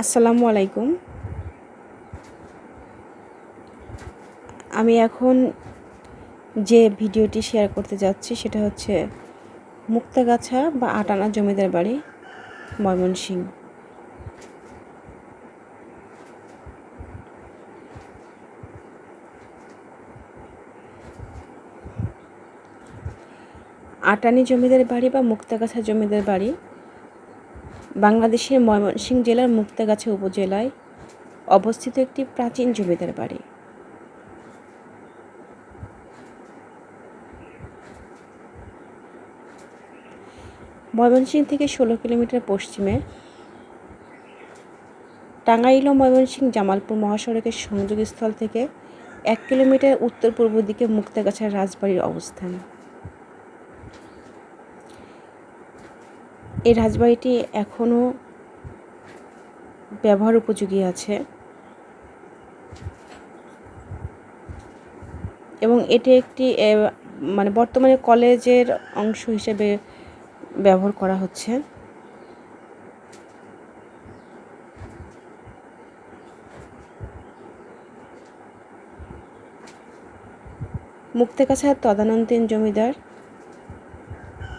আসসালামু আলাইকুম। আমি এখন যে ভিডিওটি শেয়ার করতে যাচ্ছি সেটা হচ্ছে মুক্তাগাছা বা আটানা জমিদার বাড়ি, ময়মনসিংহ। আটানি জমিদার বাড়ি বা মুক্তাগাছা জমিদার বাড়ি বাংলাদেশের ময়মনসিংহ জেলার মুক্তাগাছা উপজেলায় অবস্থিত একটি প্রাচীন জমিদার বাড়ি। ময়মনসিংহ থেকে ষোলো কিলোমিটার পশ্চিমে টাঙ্গাইল ময়মনসিংহ জামালপুর মহাসড়কের সংযোগস্থল থেকে এক কিলোমিটার উত্তর পূর্ব দিকে মুক্তাগাছার রাজবাড়ির অবস্থান। এই রাজবাড়িটি এখনও ব্যবহার উপযোগী আছে। এবং এটি একটি মানে বর্তমানে কলেজের অংশ হিসেবে ব্যবহার করা হচ্ছে। মুক্তাগাছার তদানন্তীন জমিদার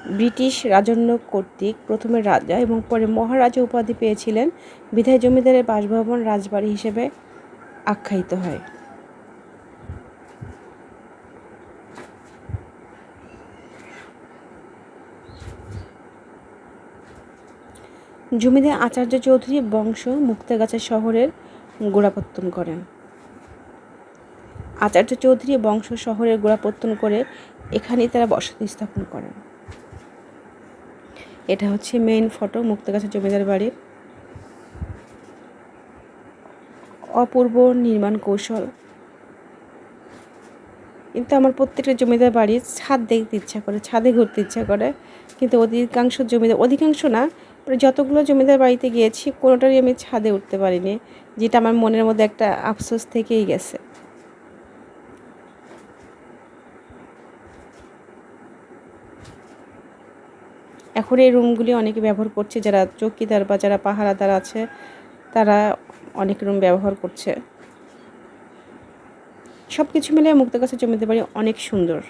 ব্রিটিশ রাজন্য কর্তৃক প্রথমে রাজা এবং পরে মহারাজা উপাধি পেয়েছিলেন বিধায় জমিদারের বাসভবন রাজবাড়ি হিসেবে আখ্যায়িত হয়। জমিদার আচার্য চৌধুরী বংশ মুক্তাগাছা শহরের গোড়াপত্তন করেন। আচার্য চৌধুরী বংশ শহরের গোড়াপত্তন করে এখানেই তারা বসতি স্থাপন করেন। এটা হচ্ছে মেইন ফটো মুক্তাগাছা জমিদার বাড়ির। অপূর্ব নির্মাণ কৌশল। কিন্তু আমার প্রত্যেকটা জমিদার বাড়ির ছাদ দেখতে ইচ্ছা করে, ছাদে ঘুরতে ইচ্ছা করে। কিন্তু অধিকাংশ জমিদার, অধিকাংশ না যতগুলো জমিদার বাড়িতে গিয়েছি, কোনোটারই আমি ছাদে উঠতে পারিনি, যেটা আমার মনের মধ্যে একটা আফসোস থেকেই গেছে। এখন এই রুমগুলি অনেকে ব্যবহার করছে, যারা চৌকিদার বা যারা পাহারাদার আছে, তারা অনেক রুম ব্যবহার করছে। সব কিছু মিলে মুক্তাগাছা জমিতে বাড়ি অনেক সুন্দর।